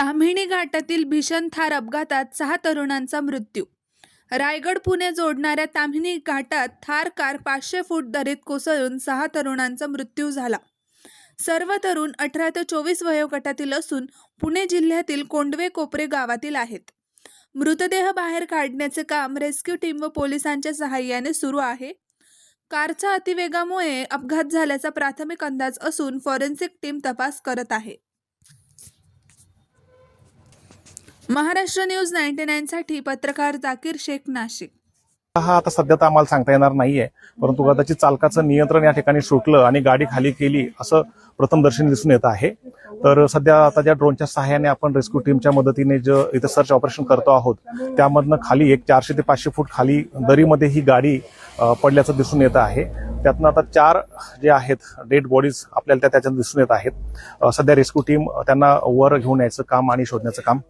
ताम्हिणी घाटातील भीषण थार अपघातात सहा तरुणांचा मृत्यू. रायगड पुणे जोडणाऱ्या ताम्हिणी घाटात थार कार पाचशे फूट दरीत कोसळून सहा तरुणांचा मृत्यू झाला. सर्व तरुण अठरा ते चोवीस वयोगटातील असून पुणे जिल्ह्यातील कोंडवे कोपरे गावातील आहेत. मृतदेह बाहेर काढण्याचे काम रेस्क्यू टीम व पोलिसांच्या सहाय्याने सुरू आहे. कारच्या अतिवेगामुळे अपघात झाल्याचा प्राथमिक अंदाज असून फॉरेन्सिक टीम तपास करत आहे. महाराष्ट्र न्यूज नाईन्टी नाईनसाठी पत्रकार जाकीर शेख नाशिक. हा आता सध्या तर आम्हाला सांगता येणार नाहीये. परंतु कदाचित चालकाचं नियंत्रण या ठिकाणी सुटलं आणि गाडी खाली केली असं प्रथमदर्शनी दिसून येत आहे. तर सध्या आता ज्या ड्रोनच्या सहाय्याने आपण रेस्क्यू टीमच्या मदतीने जे इथं सर्च ऑपरेशन करतो आहोत त्यामधनं खाली एक चारशे ते पाचशे फूट खाली दरीमध्ये ही गाडी पडल्याचं दिसून येत आहे. त्यातनं आता चार जे आहेत डेड बॉडीज आपल्याला त्या त्याच्यात दिसून येत आहेत. सध्या रेस्क्यू टीम त्यांना वर घेऊन यायचं काम आणि शोधण्याचं काम